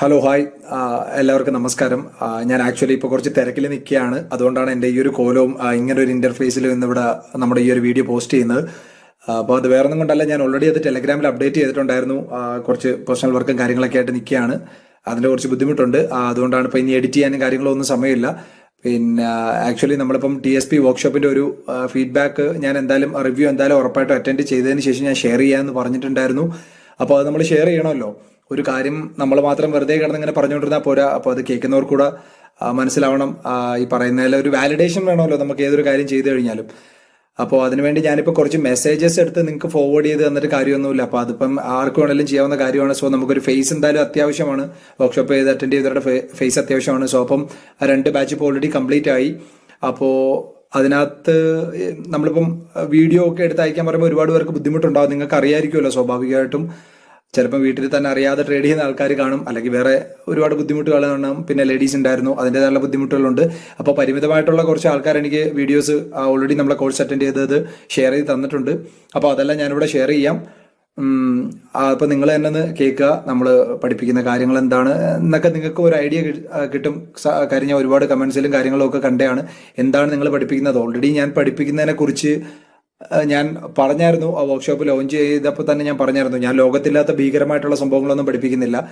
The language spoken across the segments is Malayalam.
ഹലോ ഹായ് എല്ലാവർക്കും നമസ്കാരം. ഞാൻ ആക്ച്വലി ഇപ്പോൾ കുറച്ച് തിരക്കിൽ നിൽക്കുകയാണ്. അതുകൊണ്ടാണ് എന്റെ ഈ ഒരു കോലവും ഇങ്ങനെ ഒരു ഇന്റർഫേസിലും ഇന്നിവിടെ നമ്മുടെ ഈ ഒരു വീഡിയോ പോസ്റ്റ് ചെയ്യുന്നത്. അപ്പോൾ അത് വേറെ ഒന്നും കൊണ്ടല്ല ഞാൻ ഓൾറെഡി അത് ടെലഗ്രാമിൽ അപ്ഡേറ്റ് ചെയ്തിട്ടുണ്ടായിരുന്നു. കുറച്ച് പേഴ്സണൽ വർക്കും കാര്യങ്ങളൊക്കെ ആയിട്ട് നിൽക്കുകയാണ്. അതിന്റെ കുറച്ച് ബുദ്ധിമുട്ടുണ്ട്. അതുകൊണ്ടാണ് ഇപ്പോൾ ഇനി എഡിറ്റ് ചെയ്യാനും കാര്യങ്ങളോ ഒന്നും സമയമില്ല. പിന്നെ ആക്ച്വലി നമ്മളിപ്പം ടി എസ് പി വർക്ക്ഷോപ്പിന്റെ ഒരു ഫീഡ്ബാക്ക് ഞാൻ എന്തായാലും റിവ്യൂ എന്തായാലും ഉറപ്പായിട്ടും അറ്റൻഡ് ചെയ്തതിന് ശേഷം ഞാൻ ഷെയർ ചെയ്യാമെന്ന് പറഞ്ഞിട്ടുണ്ടായിരുന്നു. അപ്പോൾ അത് നമ്മൾ ഷെയർ ചെയ്യണമല്ലോ. ഒരു കാര്യം നമ്മൾ മാത്രം വെറുതെ കിടന്ന് ഇങ്ങനെ പറഞ്ഞുകൊണ്ടിരുന്നാൽ പോരാ. അപ്പോൾ അത് കേൾക്കുന്നവർ കൂടെ മനസ്സിലാവണം. ഈ പറയുന്നതിൽ ഒരു വാലിഡേഷൻ വേണമല്ലോ നമുക്ക് ഏതൊരു കാര്യം ചെയ്തു കഴിഞ്ഞാലും. അപ്പോൾ അതിനുവേണ്ടി ഞാനിപ്പോൾ കുറച്ച് മെസ്സേജസ് എടുത്ത് നിങ്ങൾക്ക് ഫോർവേഡ് ചെയ്ത് തന്നിട്ട് കാര്യമൊന്നുമില്ല. അപ്പോൾ അതിപ്പം ആർക്ക് വേണമെങ്കിലും ചെയ്യാവുന്ന കാര്യമാണ്. സോ നമുക്കൊരു ഫേസ് എന്തായാലും അത്യാവശ്യമാണ്. വർക്ക്ഷോപ്പ് ചെയ്ത് അറ്റൻഡ് ചെയ്തവരുടെ ഫേസ് അത്യാവശ്യമാണ്. സോ അപ്പം രണ്ട് ബാച്ച് ഇപ്പോൾ ഓൾറെഡി കംപ്ലീറ്റ് ആയി. അപ്പോൾ അതിനകത്ത് നമ്മളിപ്പം വീഡിയോ ഒക്കെ എടുത്ത് അയക്കാൻ പറയുമ്പോൾ ഒരുപാട് പേർക്ക് ബുദ്ധിമുട്ടുണ്ടാവും. നിങ്ങൾക്ക് അറിയാമായിരിക്കുമല്ലോ സ്വാഭാവികമായിട്ടും. ചിലപ്പോൾ വീട്ടിൽ തന്നെ അറിയാതെ ട്രേഡ് ചെയ്യുന്ന ആൾക്കാർ കാണും. അല്ലെങ്കിൽ വേറെ ഒരുപാട് ബുദ്ധിമുട്ടുകൾ കാണും. പിന്നെ ലേഡീസ് ഉണ്ടായിരുന്നു. അതിന്റെതായുള്ള ബുദ്ധിമുട്ടുകളുണ്ട്. അപ്പോൾ പരിമിതമായിട്ടുള്ള കുറച്ച് ആൾക്കാർ എനിക്ക് വീഡിയോസ് ഓൾറെഡി നമ്മളെ കോഴ്സ് അറ്റൻഡ് ചെയ്തത് ഷെയർ ചെയ്ത് തന്നിട്ടുണ്ട്. അപ്പോൾ അതെല്ലാം ഞാനിവിടെ ഷെയർ ചെയ്യാം. അപ്പോൾ നിങ്ങൾ തന്നെ ഒന്ന് കേൾക്കുക. നമ്മൾ പഠിപ്പിക്കുന്ന കാര്യങ്ങൾ എന്താണ് എന്നൊക്കെ നിങ്ങൾക്ക് ഒരു ഐഡിയ കിട്ടും. കഴിഞ്ഞ ഒരുപാട് കമൻസിലും കാര്യങ്ങളും ഒക്കെ കണ്ടതാണ്. എന്താണ് നിങ്ങൾ പഠിപ്പിക്കുന്നത്? ഓൾറെഡി ഞാൻ പഠിപ്പിക്കുന്നതിനെ കുറിച്ച് ഞാൻ പറഞ്ഞായിരുന്നു ആ വർക്ക്ഷോപ്പ് ലോഞ്ച് ചെയ്തപ്പോൾ തന്നെ ഞാൻ പറഞ്ഞായിരുന്നു ഞാൻ ലോകത്തില്ലാത്ത ഭീകരമായിട്ടുള്ള സംഭവങ്ങളൊന്നും പഠിപ്പിക്കുന്നില്ല.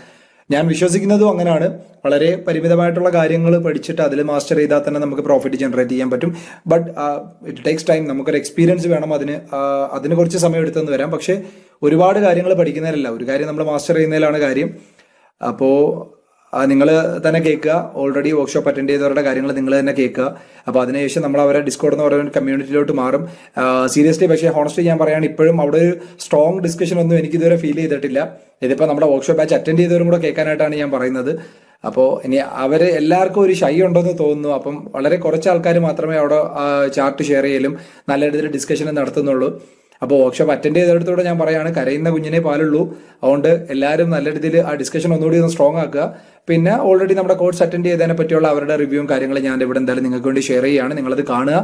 ഞാൻ വിശ്വസിക്കുന്നതും അങ്ങനെയാണ് വളരെ പരിമിതമായിട്ടുള്ള കാര്യങ്ങൾ പഠിച്ചിട്ട് അതിൽ മാസ്റ്റർ ചെയ്താൽ തന്നെ നമുക്ക് പ്രോഫിറ്റ് ജനറേറ്റ് ചെയ്യാൻ പറ്റും. ബട്ട് ഇറ്റ് ടേക്സ് ടൈം നമുക്കൊരു എക്സ്പീരിയൻസ് വേണം അതിന്. അതിന് കുറച്ച് സമയം എടുത്തെന്ന് വരാം. പക്ഷേ ഒരുപാട് കാര്യങ്ങൾ പഠിക്കുന്നതിലല്ല ഒരു കാര്യം നമ്മൾ മാസ്റ്റർ ചെയ്യുന്നതിലാണ് കാര്യം. അപ്പോൾ നിങ്ങൾ തന്നെ കേൾക്കുക. ഓൾറെഡി വർക്ക്ഷോപ്പ് അറ്റൻഡ് ചെയ്തവരുടെ കാര്യങ്ങൾ നിങ്ങൾ തന്നെ കേൾക്കുക. അപ്പോൾ അതിനുശേഷം നമ്മൾ അവരെ ഡിസ്കോഡ് എന്ന് പറയുന്ന കമ്മ്യൂണിറ്റിയിലോട്ട് മാറും. സീരിയസ്ലി പക്ഷേ ഹോണസ്റ്റ്ലി ഞാൻ പറയുകയാണ് ഇപ്പോഴും അവിടെ ഒരു സ്ട്രോങ് ഡിസ്കഷൻ ഒന്നും എനിക്ക് ഇതുവരെ ഫീൽ ചെയ്തിട്ടില്ല. ഇതിപ്പോൾ നമ്മുടെ വർക്ക്ഷോപ്പ് ബാച്ച് അറ്റൻഡ് ചെയ്തവരും കൂടെ കേൾക്കാനായിട്ടാണ് ഞാൻ പറയുന്നത്. അപ്പോൾ ഇനി അവർ എല്ലാവർക്കും ഒരു ഷൈ ഉണ്ടെന്ന് തോന്നുന്നു. അപ്പം വളരെ കുറച്ച് ആൾക്കാർ മാത്രമേ അവിടെ ചാർട്ട് ഷെയർ ചെയ്യലും നല്ല രീതിയിൽ ഡിസ്കഷനും നടത്തുന്നുള്ളൂ. അപ്പോൾ വർക്ക്ഷോപ്പ് അറ്റൻഡ് ചെയ്തെടുത്തോടെ ഞാൻ പറയാണ് കരയുന്ന കുഞ്ഞിനെ പാലുള്ളൂ. അതുകൊണ്ട് എല്ലാവരും നല്ല രീതിയിൽ ആ ഡിസ്കഷൻ ഒന്നുകൂടി ഒന്ന് സ്ട്രോങ് ആക്കുക. പിന്നെ ഓൾറെഡി നമ്മുടെ കോഴ്സ് അറ്റൻഡ് ചെയ്തതിനെ പറ്റിയുള്ള അവരുടെ റിവ്യൂവും കാര്യങ്ങളും ഞാൻ ഇവിടെ എന്തായാലും നിങ്ങൾക്ക് വേണ്ടി ഷെയർ ചെയ്യുകയാണ്. നിങ്ങളത് കാണുക.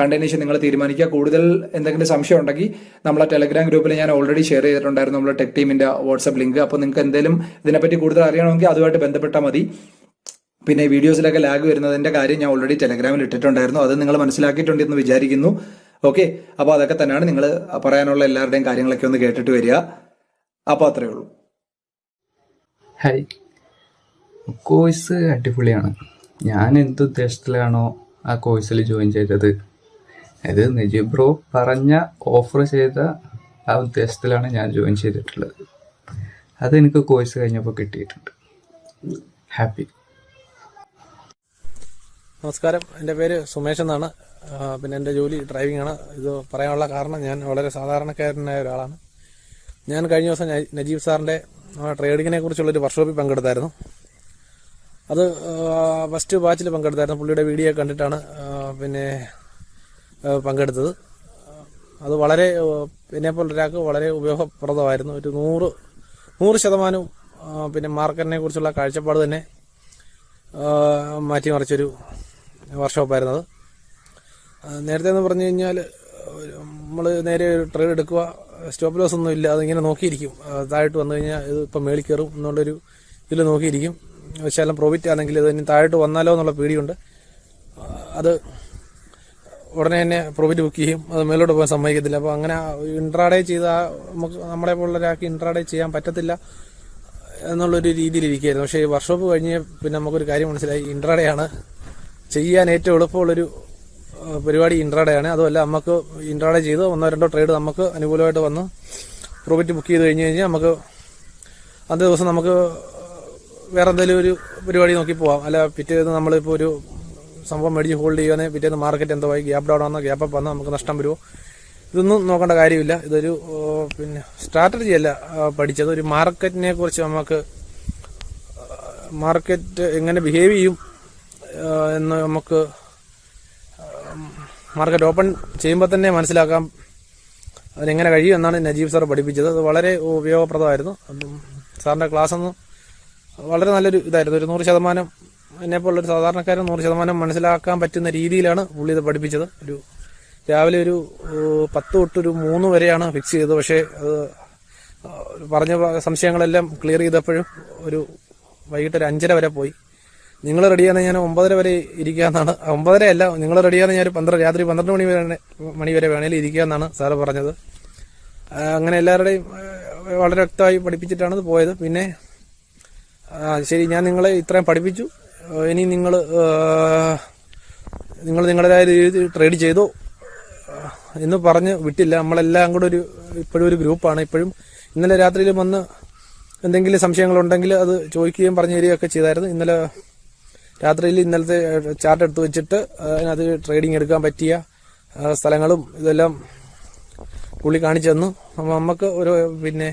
കണ്ടതിന് നിങ്ങൾ തീരുമാനിക്കുക. കൂടുതൽ എന്തെങ്കിലും സംശയം ഉണ്ടെങ്കിൽ നമ്മളെ ടെലഗ്രാം ഗ്രൂപ്പിൽ ഞാൻ ഓൾറെഡി ഷെയർ ചെയ്തിട്ടുണ്ടായിരുന്നു നമ്മുടെ ടെക് ടീമിന്റെ വാട്സ്ആപ്പ് ലിങ്ക് അപ്പോൾ നിങ്ങൾക്ക് എന്തെങ്കിലും ഇതിനെപ്പറ്റി കൂടുതൽ അറിയണമെങ്കിൽ അതുമായിട്ട് ബന്ധപ്പെട്ടാൽ മതി. പിന്നെ വീഡിയോസിലൊക്കെ ലാഗ് വരുന്നതിന്റെ കാര്യം ഞാൻ ഓൾറെഡി ടെലഗ്രാമിൽ ഇട്ടിട്ടുണ്ടായിരുന്നു. അത് നിങ്ങൾ മനസ്സിലാക്കിയിട്ടുണ്ടെന്ന് വിചാരിക്കുന്നു. ഓക്കെ അപ്പോൾ അതൊക്കെ തന്നെയാണ് നിങ്ങൾ പറയാനുള്ള എല്ലാവരുടെയും കാര്യങ്ങളൊക്കെ ഒന്ന് കേട്ടിട്ട് വരിക. അപ്പോൾ അത്രയേ ഉള്ളൂ. ഹായ് കോഴ്സ് അടിപൊളിയാണ്. ഞാൻ എന്ത് ഉദ്ദേശത്തിലാണോ ആ കോഴ്സിൽ ജോയിൻ ചെയ്തത്. അത് നജീബ് ബ്രോ പറഞ്ഞ ഓഫർ ചെയ്ത ആ ഉദ്ദേശത്തിലാണ് ഞാൻ ജോയിൻ ചെയ്തിട്ടുള്ളത്. അതെനിക്ക് കോഴ്സ് കഴിഞ്ഞപ്പോൾ കിട്ടിയിട്ടുണ്ട്. ഹാപ്പി. നമസ്കാരം എന്റെ പേര് സുമേഷ് എന്നാണ്. പിന്നെ എന്റെ ജോലി ഡ്രൈവിംഗ് ആണ് ഇത് പറയാനുള്ള കാരണം ഞാൻ വളരെ സാധാരണക്കാരനായ ഒരാളാണ്. ഞാൻ കഴിഞ്ഞ ദിവസം നജീബ് സാറിന്റെ ട്രേഡിങ്ങിനെ കുറിച്ചുള്ളൊരു വർക്ക്ഷോപ്പിൽ പങ്കെടുത്തായിരുന്നു. അത് ഫസ്റ്റ് ബാച്ചിൽ പങ്കെടുത്തായിരുന്നു. പുള്ളിയുടെ വീഡിയോ കണ്ടിട്ടാണ് പിന്നെ പങ്കെടുത്തത്. അത് വളരെ എന്നെപ്പോലെ ഒരാൾക്ക് വളരെ ഉപയോഗപ്രദമായിരുന്നു. ഒരു നൂറ് നൂറ് ശതമാനവും പിന്നെ മാർക്കറ്റിനെ കുറിച്ചുള്ള കാഴ്ചപ്പാട് തന്നെ മാറ്റിമറിച്ചൊരു വർക്ക്ഷോപ്പായിരുന്നു അത് ആ, നേരത്തെ എന്ന് പറഞ്ഞു കഴിഞ്ഞാൽ നമ്മൾ നേരെ ട്രേഡ് എടുക്കുക സ്റ്റോപ്പ് ലോസ് ഒന്നും ഇല്ല അതിങ്ങനെ നോക്കിയിരിക്കും. താഴോട്ട് വന്നു കഴിഞ്ഞാൽ ഇത് ഇപ്പം മേളിൽ കയറും എന്നുള്ളൊരു ഇതിൽ നോക്കിയിരിക്കും. ശകലം പ്രോഫിറ്റ് ആണെങ്കിൽ ഇത് ഇനി താഴോട്ട് വന്നാലോ എന്നുള്ള പേടിയുണ്ട്. അത് ഉടനെ തന്നെ പ്രോഫിറ്റ് ബുക്ക് ചെയ്യും. അത് മേലോട്ട് പോകാൻ സമ്മതിക്കത്തില്ല. അപ്പോൾ അങ്ങനെ ഇൻട്രാഡേ ചെയ്ത നമുക്ക് നമ്മളെ പോലുള്ള ഒരാൾക്ക് ഇൻട്രാഡേ ചെയ്യാൻ പറ്റത്തില്ല എന്നുള്ളൊരു രീതിയിലിരിക്കുകയായിരുന്നു. പക്ഷേ ഈ വർക്ക്ഷോപ്പ് കഴിഞ്ഞ് പിന്നെ നമുക്കൊരു കാര്യം മനസ്സിലായി. ഇൻട്രാഡേ ആണ് ചെയ്യാൻ ഏറ്റവും എളുപ്പമുള്ളൊരു പരിപാടി ഇൻട്രാഡേ ആണ് അതുമല്ല നമുക്ക് ഇൻട്രാഡേ ചെയ്ത്. ഒന്നോ രണ്ടോ ട്രേഡ് നമുക്ക് അനുകൂലമായിട്ട് വന്ന്. പ്രോഫിറ്റ് ബുക്ക് ചെയ്ത് കഴിഞ്ഞ് കഴിഞ്ഞാൽ നമുക്ക് അന്നേ ദിവസം നമുക്ക് വേറെ എന്തെങ്കിലും ഒരു പരിപാടി നോക്കി പോവാം. അല്ല പിറ്റേന്ന് നമ്മളിപ്പോൾ ഒരു സംഭവം മേടിച്ച് ഹോൾഡ് ചെയ്യുകയാണെങ്കിൽ പിറ്റേന്ന് മാർക്കറ്റ് എന്തോ ആയി ഗ്യാപ്പ് ഡൗൺ ആണെന്നോ ഗ്യാപ്പ് അപ്പ് വന്നാൽ നമുക്ക് നഷ്ടം വരുമോ ഇതൊന്നും നോക്കേണ്ട കാര്യമില്ല. ഇതൊരു പിന്നെ സ്ട്രാറ്റജി അല്ല പഠിച്ചത്. ഒരു മാർക്കറ്റിനെ കുറിച്ച് നമുക്ക് മാർക്കറ്റ് എങ്ങനെ ബിഹേവ് ചെയ്യും എന്ന് നമുക്ക് മാർക്കറ്റ് ഓപ്പൺ ചെയ്യുമ്പോൾ തന്നെ മനസ്സിലാക്കാം അതിനെങ്ങനെ കഴിയും എന്നാണ് നജീബ് സാർ പഠിപ്പിച്ചത്. അത് വളരെ ഉപയോഗപ്രദമായിരുന്നു. സാറിന്റെ ക്ലാസ് ഒന്ന് വളരെ നല്ലൊരു ഇതായിരുന്നു. ഒരു നൂറ് ശതമാനം എന്നെപ്പോലുള്ളൊരു സാധാരണക്കാരൻ നൂറ് ശതമാനം മനസ്സിലാക്കാൻ പറ്റുന്ന രീതിയിലാണ് പുള്ളി ഇത് പഠിപ്പിച്ചത്. ഒരു രാവിലെ ഒരു പത്ത് തൊട്ട് ഒരു മൂന്ന് വരെയാണ് ഫിക്സ് ചെയ്തത്. പക്ഷേ അത് പറഞ്ഞ സംശയങ്ങളെല്ലാം ക്ലിയർ ചെയ്തപ്പോഴും ഒരു വൈകിട്ട് ഒരു അഞ്ചര വരെ പോയി. നിങ്ങൾ റെഡിയാണ് ഞാൻ ഒമ്പതര വരെ ഇരിക്കാന്നാണ്. ഒമ്പതര അല്ല നിങ്ങൾ റെഡിയാണ് ഞാൻ പന്ത്രണ്ട് രാത്രി പന്ത്രണ്ട് മണി വരെ മണി വരെ വേണേലും ഇരിക്കാന്നാണ് സാറ് പറഞ്ഞത്. അങ്ങനെ എല്ലാവരുടെയും വളരെ വ്യക്തമായി പഠിപ്പിച്ചിട്ടാണ് പോയത്. പിന്നെ ശരി ഞാൻ നിങ്ങളെ ഇത്രയും പഠിപ്പിച്ചു. ഇനി നിങ്ങൾ നിങ്ങൾ നിങ്ങളുടേതായ രീതിയിൽ ട്രേഡ് ചെയ്തോ. എന്ന് പറഞ്ഞ് വിട്ടില്ല. നമ്മളെല്ലാം കൂടെ ഒരു ഇപ്പോഴും ഒരു ഗ്രൂപ്പാണ്. ഇപ്പോഴും ഇന്നലെ രാത്രിയിൽ വന്ന് എന്തെങ്കിലും സംശയങ്ങളുണ്ടെങ്കിൽ അത് ചോദിക്കുകയും പറഞ്ഞു തരികയൊക്കെ ചെയ്തായിരുന്നു. ഇന്നലെ രാത്രിയിൽ ഇന്നലത്തെ ചാർട്ട് എടുത്ത് വെച്ചിട്ട് അതിനകത്ത് ട്രേഡിംഗ് എടുക്കാൻ പറ്റിയ സ്ഥലങ്ങളും ഇതെല്ലാം പുള്ളി കാണിച്ചു തന്നു. അപ്പം നമുക്ക് ഒരു പിന്നെ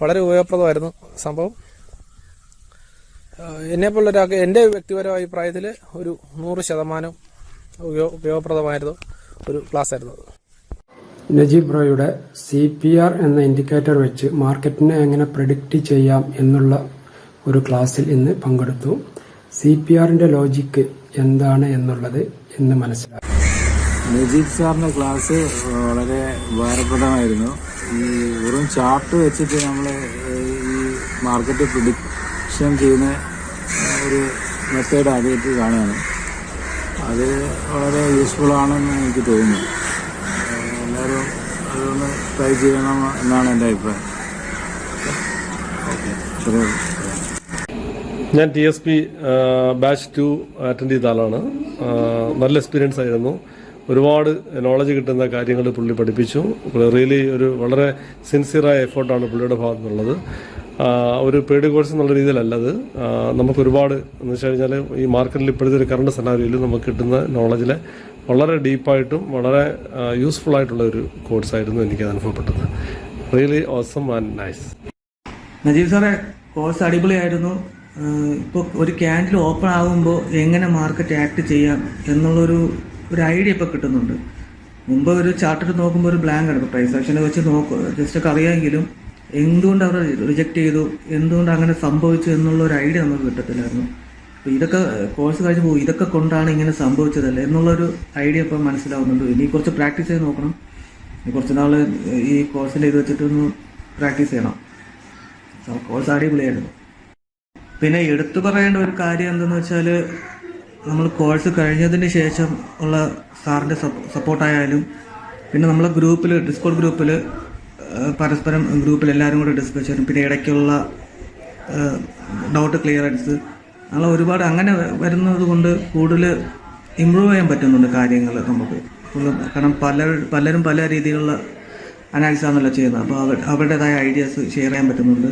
വളരെ ഉപയോഗപ്രദമായിരുന്നു സംഭവം. എന്നെ പോലുള്ള ഒരാൾക്ക് എന്റെ വ്യക്തിപരമായ അഭിപ്രായത്തിൽ ഒരു നൂറ് ശതമാനം ഉപയോഗ ഉപയോഗപ്രദമായിരുന്നു ഒരു ക്ലാസ് ആയിരുന്നു നജീബ് ബ്രോയുടെ സി പി ആർ എന്ന ഇൻഡിക്കേറ്റർ വെച്ച് മാർക്കറ്റിനെ എങ്ങനെ പ്രിഡിക്റ്റ് ചെയ്യാം എന്നുള്ള ഒരു ക്ലാസ്സിൽ ഇന്ന് പങ്കെടുത്തു. സി പി ആറിന്റെ ലോജിക്ക് എന്താണ് എന്നുള്ളത് എന്ന് മനസ്സിലാക്കി മുജീബ് സാറിന്റെ ക്ലാസ് വളരെ ഉപകാരപ്രദമായിരുന്നു. ഈ വെറും ചാർട്ട് വെച്ചിട്ട് നമ്മൾ ഈ മാർക്കറ്റ് പ്രിഡിക്ഷൻ ചെയ്യുന്ന ഒരു മെത്തേഡ് ആദ്യമായിട്ട് കാണുകയാണ്. അത് വളരെ യൂസ്ഫുൾ ആണെന്ന് എനിക്ക് തോന്നുന്നു. എല്ലാവരും അതൊന്ന് ട്രൈ ചെയ്യണം എന്നാണ് എന്റെ അഭിപ്രായം. ഓക്കെ. ഉള്ളൂ ഞാൻ T S P batch two attend ചെയ്ത ആളാണ്. നല്ല എക്സ്പീരിയൻസ് ആയിരുന്നു. ഒരുപാട് നോളജ് കിട്ടുന്ന കാര്യങ്ങൾ പുള്ളി പഠിപ്പിച്ചു. റിയലി ഒരു വളരെ സിൻസിയറായ എഫേർട്ടാണ് പുള്ളിയുടെ ഭാഗത്തു നിന്നുള്ളത് ഒരു പെയ്ഡ് കോഴ്സ് എന്നുള്ള രീതിയിലല്ലത് നമുക്ക് ഒരുപാട് എന്ന് വെച്ച് കഴിഞ്ഞാൽ ഈ മാർക്കറ്റിൽ ഇപ്പോഴത്തെ ഒരു കറണ്ട് സെനാരിയിൽ നമുക്ക് കിട്ടുന്ന നോളജിലെ വളരെ ഡീപ്പായിട്ടും വളരെ യൂസ്ഫുൾ ആയിട്ടുള്ള ഒരു കോഴ്സ് ആയിരുന്നു എനിക്ക് അനുഭവപ്പെട്ടത്. Really awesome and nice Najeeb സാറേ കോഴ്സ് അടിപൊളിയായിരുന്നു. ഇപ്പോൾ ഒരു ക്യാൻഡിൽ ഓപ്പൺ ആകുമ്പോൾ എങ്ങനെ മാർക്കറ്റ് ആക്ട് ചെയ്യാം എന്നുള്ളൊരു ഒരു ഐഡിയ ഇപ്പോൾ കിട്ടുന്നുണ്ട്. മുമ്പ് ഒരു ചാർട്ടർ നോക്കുമ്പോൾ ഒരു ബ്ലാങ്ക് ആണ് പ്രൈസ് ആക്ഷനെ വെച്ച് നോക്കുക ജസ്റ്റ് ഒക്കെ അറിയാമെങ്കിലും എന്തുകൊണ്ട് അവർ റിജക്റ്റ് ചെയ്തു എന്തുകൊണ്ട് അങ്ങനെ സംഭവിച്ചു എന്നുള്ള ഒരു ഐഡിയ നമുക്ക് കിട്ടത്തില്ലായിരുന്നു. അപ്പോൾ ഇതൊക്കെ കോഴ്സ് കഴിഞ്ഞപ്പോൾ ഇതൊക്കെ കൊണ്ടാണ് ഇങ്ങനെ സംഭവിച്ചതല്ലേ എന്നുള്ളൊരു ഐഡിയ ഇപ്പം മനസ്സിലാവുന്നുണ്ട്. ഇനി കുറച്ച് പ്രാക്ടീസ് ചെയ്ത് നോക്കണം. കുറച്ച് നാൾ ഈ കോഴ്സിന്റെ ഇത് വെച്ചിട്ടൊന്ന് പ്രാക്ടീസ് ചെയ്യണം. കോഴ്സ് അടിപൊളിയായിരുന്നു. പിന്നെ എടുത്തു പറയേണ്ട ഒരു കാര്യം എന്തെന്ന് വെച്ചാൽ നമ്മൾ കോഴ്സ് കഴിഞ്ഞതിന് ശേഷം ഉള്ള സാറിന്റെ സപ്പോർട്ടായാലും പിന്നെ നമ്മളെ ഗ്രൂപ്പിൽ ഡിസ്കോഡ് ഗ്രൂപ്പിൽ പരസ്പരം ഗ്രൂപ്പിൽ എല്ലാവരും കൂടെ ഡിസ്കസ് ചെയ്യും പിന്നെ ഇടയ്ക്കുള്ള ഡൗട്ട് ക്ലിയറൻസ് അങ്ങനെ ഒരുപാട് അങ്ങനെ വരുന്നത് കൊണ്ട് കൂടുതൽ ഇമ്പ്രൂവ് ചെയ്യാൻ പറ്റുന്നുണ്ട് കാര്യങ്ങൾ നമുക്ക്. കാരണം പല പലരും പല രീതിയിലുള്ള അനാലിസാണല്ലോ ചെയ്യുന്നത്. അപ്പോൾ അവർ അവരുടേതായ ഐഡിയാസ് ഷെയർ ചെയ്യാൻ പറ്റുന്നുണ്ട്.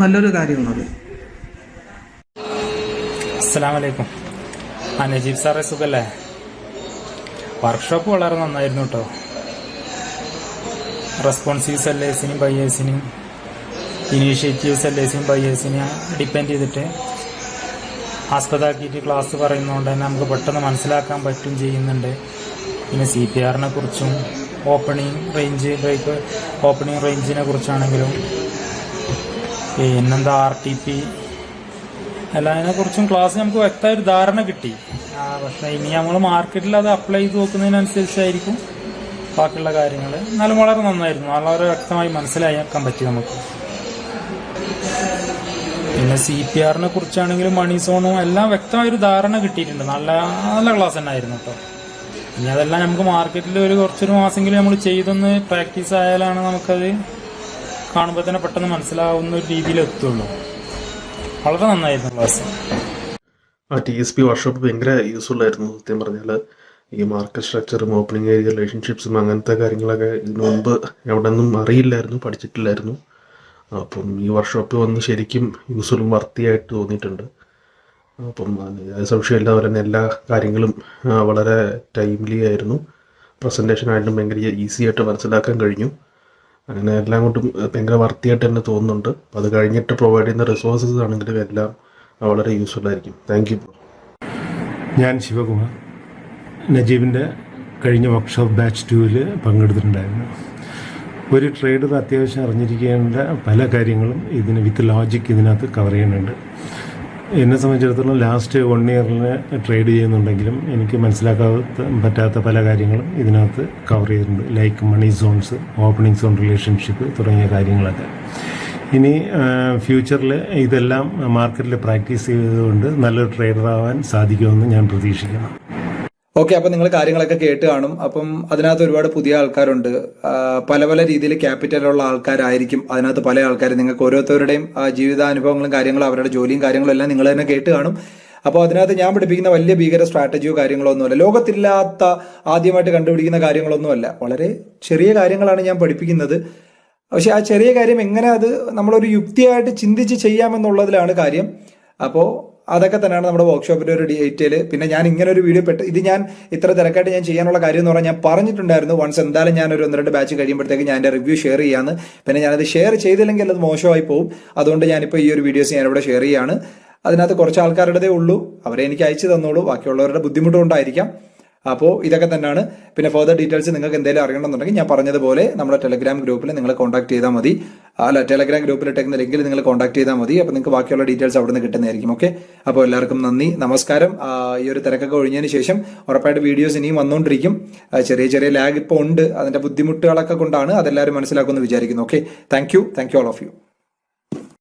നല്ലൊരു കാര്യമാണത് അസ്സാം വലൈക്കും ആ നജീബ് സാറേ സുഖല്ലേ? വർക്ക്ഷോപ്പ് വളരെ നന്നായിരുന്നു കേട്ടോ റെസ്പോൺസീവ് സെല്ലേഴ്സിനും ബയേഴ്സിനും ഇനീഷ്യേറ്റീവ് സെല്ലേഴ്സിനും ബയേഴ്സിനും ഡിപ്പെൻഡ് ചെയ്തിട്ട് ആസ്പദാക്കിയിട്ട് ക്ലാസ് പറയുന്നതുകൊണ്ട് തന്നെ നമുക്ക് പെട്ടെന്ന് മനസ്സിലാക്കാൻ പറ്റും ചെയ്യുന്നുണ്ട്. പിന്നെ സി പി ആറിനെ കുറിച്ചും ഓപ്പണിംഗ് റേഞ്ച് ബ്രേക്ക് ഓപ്പണിംഗ് റേഞ്ചിനെ കുറിച്ചാണെങ്കിലും പിന്നെന്താ ആർ ടി പി അല്ല കുറിച്ചും ക്ലാസ് നമുക്ക് വ്യക്തമായ ഒരു ധാരണ കിട്ടി. പക്ഷെ ഇനി നമ്മൾ മാർക്കറ്റിൽ അത് അപ്ലൈ ചെയ്ത് നോക്കുന്നതിനനുസരിച്ചായിരിക്കും ബാക്കിയുള്ള കാര്യങ്ങൾ എന്നാലും വളരെ നന്നായിരുന്നു. വളരെ വ്യക്തമായി മനസ്സിലാക്കാൻ പറ്റി നമുക്ക്. പിന്നെ സി പി ആറിനെ കുറിച്ചാണെങ്കിലും മണി സോണും എല്ലാം വ്യക്തമായ ഒരു ധാരണ കിട്ടിയിട്ടുണ്ട്. നല്ല നല്ല ക്ലാസ് തന്നെ ആയിരുന്നു കേട്ടോ ഇനി അതെല്ലാം നമുക്ക് മാർക്കറ്റിൽ ഒരു കുറച്ചൊരു മാസമെങ്കിലും നമ്മൾ ചെയ്തൊന്ന് പ്രാക്ടീസ് ആയാലാണ് നമുക്കത് കാണുമ്പോൾ തന്നെ പെട്ടെന്ന് മനസ്സിലാവുന്ന ഒരു രീതിയിൽ എത്തുള്ളൂ. വളരെ നന്നായിരുന്നു ക്ലാസ്. ആ ടി എസ് പി വർക്ക്ഷോപ്പ് ഭയങ്കര യൂസ്ഫുൾ ആയിരുന്നു സത്യം പറഞ്ഞാൽ ഈ മാർക്കറ്റ് സ്ട്രക്ചറും ഓപ്പണിംഗ് ഏരിയ റിലേഷൻഷിപ്സും അങ്ങനത്തെ കാര്യങ്ങളൊക്കെ ഇതിനു മുമ്പ് എവിടെ നിന്നും അറിയില്ലായിരുന്നു പഠിച്ചിട്ടില്ലായിരുന്നു. അപ്പം ഈ വർക്ക്ഷോപ്പ് വന്ന് ശരിക്കും യൂസ്ഫുൾ വർത്തിയായിട്ട് തോന്നിയിട്ടുണ്ട്. അപ്പം സംശയമില്ല അതുപോലെ തന്നെ എല്ലാ കാര്യങ്ങളും വളരെ ടൈംലി ആയിരുന്നു. പ്രസന്റേഷൻ ആയിട്ടും ഭയങ്കര ഈസി ആയിട്ട് മനസ്സിലാക്കാൻ കഴിഞ്ഞു. അങ്ങനെ എല്ലാം കൊണ്ടും ഭയങ്കര വർത്തിയായിട്ട് തന്നെ തോന്നുന്നുണ്ട്. അപ്പം അത് കഴിഞ്ഞിട്ട് പ്രൊവൈഡ് ചെയ്യുന്ന റിസോഴ്സസ് ആണെങ്കിലും എല്ലാം വളരെ യൂസ്ഫുൾ ആയിരിക്കും. താങ്ക് യു ഞാൻ ശിവകുമാർ. നജീബിന്റെ കഴിഞ്ഞ വർക്ക്ഷോപ്പ് ബാച്ച് ടൂവിൽ പങ്കെടുത്തിട്ടുണ്ടായിരുന്നു. ഒരു ട്രേഡർ അത്യാവശ്യം അറിഞ്ഞിരിക്കേണ്ട പല കാര്യങ്ങളും ഇതിന് വിത്ത് ലോജിക് ഇതിനകത്ത് കവർ ചെയ്യുന്നുണ്ട്. എന്നെ സംബന്ധിച്ചിടത്തോളം ലാസ്റ്റ് വൺ ഇയറിന് ട്രേഡ് ചെയ്യുന്നുണ്ടെങ്കിലും എനിക്ക് മനസ്സിലാക്കാത്ത പറ്റാത്ത പല കാര്യങ്ങളും ഇതിനകത്ത് കവർ ചെയ്തിട്ടുണ്ട്. Like money zones opening zone relationship തുടങ്ങിയ കാര്യങ്ങളൊക്കെ. ഇനി ഫ്യൂച്ചറിൽ ഇതെല്ലാം മാർക്കറ്റിൽ പ്രാക്ടീസ് ചെയ്തതുകൊണ്ട് നല്ലൊരു ട്രേഡർ ആവാൻ സാധിക്കുമെന്ന് ഞാൻ പ്രതീക്ഷിക്കുന്നു. ഓക്കെ അപ്പൊ നിങ്ങൾ കാര്യങ്ങളൊക്കെ കേട്ട് കാണും. അപ്പം അതിനകത്ത് ഒരുപാട് പുതിയ ആൾക്കാരുണ്ട്. പല പല രീതിയിൽ ക്യാപിറ്റലുള്ള ആൾക്കാരായിരിക്കും. അതിനകത്ത് പല ആൾക്കാർ നിങ്ങൾക്ക് ഓരോരുത്തരുടെയും ജീവിതാനുഭവങ്ങളും കാര്യങ്ങളും അവരുടെ ജോലിയും കാര്യങ്ങളും എല്ലാം നിങ്ങൾ തന്നെ കേട്ട് കാണും. അപ്പോൾ അതിനകത്ത് ഞാൻ പഠിപ്പിക്കുന്ന വലിയ ഭീകര സ്ട്രാറ്റജിയോ കാര്യങ്ങളോ ഒന്നുമല്ല ലോകത്തില്ലാത്ത ആദ്യമായിട്ട് കണ്ടുപിടിക്കുന്ന കാര്യങ്ങളൊന്നുമല്ല വളരെ ചെറിയ കാര്യങ്ങളാണ് ഞാൻ പഠിപ്പിക്കുന്നത്. പക്ഷെ ആ ചെറിയ കാര്യം എങ്ങനെ അത് നമ്മളൊരു യുക്തിയായിട്ട് ചിന്തിച്ച് ചെയ്യാമെന്നുള്ളതിലാണ് കാര്യം. അപ്പോൾ അതൊക്കെ തന്നെയാണ് നമ്മുടെ വർക്ക്ഷോപ്പിന്റെ ഒരു ഡീറ്റെയിൽ പിന്നെ ഞാൻ ഇങ്ങനെ ഒരു വീഡിയോ പെട്ട് ഇത് ഞാൻ ഇത്ര തിരക്കായിട്ട് ഞാൻ ചെയ്യാനുള്ള കാര്യം എന്ന് പറഞ്ഞാൽ ഞാൻ പറഞ്ഞിട്ടുണ്ടായിരുന്നു വൺസ് എന്തായാലും ഞാൻ ഒരു ഒന്ന് രണ്ട് ബാച്ച് കഴിയുമ്പോഴത്തേക്ക് ഞാൻ എന്റെ റിവ്യൂ ഷെയർ ചെയ്യാന്ന്. പിന്നെ ഞാനത് ഷെയർ ചെയ്തില്ലെങ്കിൽ അത് മോശമായി പോകും അതുകൊണ്ട് ഞാനിപ്പോൾ ഈ ഒരു വീഡിയോസ് ഞാനിവിടെ ഷെയർ ചെയ്യാണ്. അതിനകത്ത് കുറച്ച് ആൾക്കാരുടേതേ ഉള്ളൂ. അവരെ എനിക്ക് അയച്ചു തന്നോളൂ. ബാക്കിയുള്ളവരുടെ ബുദ്ധിമുട്ടുകൊണ്ടായിരിക്കാം അപ്പോൾ ഇതൊക്കെ തന്നെയാണ്. പിന്നെ ഫർദർ ഡീറ്റെയിൽസ് നിങ്ങൾക്ക് എന്തെങ്കിലും അറിയണമെന്നുണ്ടെങ്കിൽ ഞാൻ പറഞ്ഞതുപോലെ നമ്മുടെ ടെലഗ്രാം ഗ്രൂപ്പിൽ നിങ്ങൾ കോൺടാക്ട് ചെയ്താൽ മതി. അല്ല ടെലഗ്രാം ഗ്രൂപ്പിൽ ഇട്ടേക്കുന്ന ലിങ്കിൽ നിങ്ങൾ കോൺടാക്ട് ചെയ്താൽ മതി. അപ്പോൾ നിങ്ങൾക്ക് ബാക്കിയുള്ള ഡീറ്റെയിൽസ് അവിടെ നിന്ന് കിട്ടുന്നതായിരിക്കും. ഓക്കെ അപ്പോൾ എല്ലാവർക്കും നന്ദി നമസ്കാരം. ഈ ഒരു തിരക്കൊക്കെ ഒഴിഞ്ഞതിന് ശേഷം ഉറപ്പായിട്ട് വീഡിയോസ് ഇനിയും വന്നുകൊണ്ടിരിക്കും. ചെറിയ ചെറിയ ലാഗ് ഇപ്പോൾ ഉണ്ട്. അതിന്റെ ബുദ്ധിമുട്ടുകളൊക്കെ കൊണ്ടാണ് അതെല്ലാവരും മനസ്സിലാക്കുമെന്ന് വിചാരിക്കുന്നു. Okay thank you thank you all of you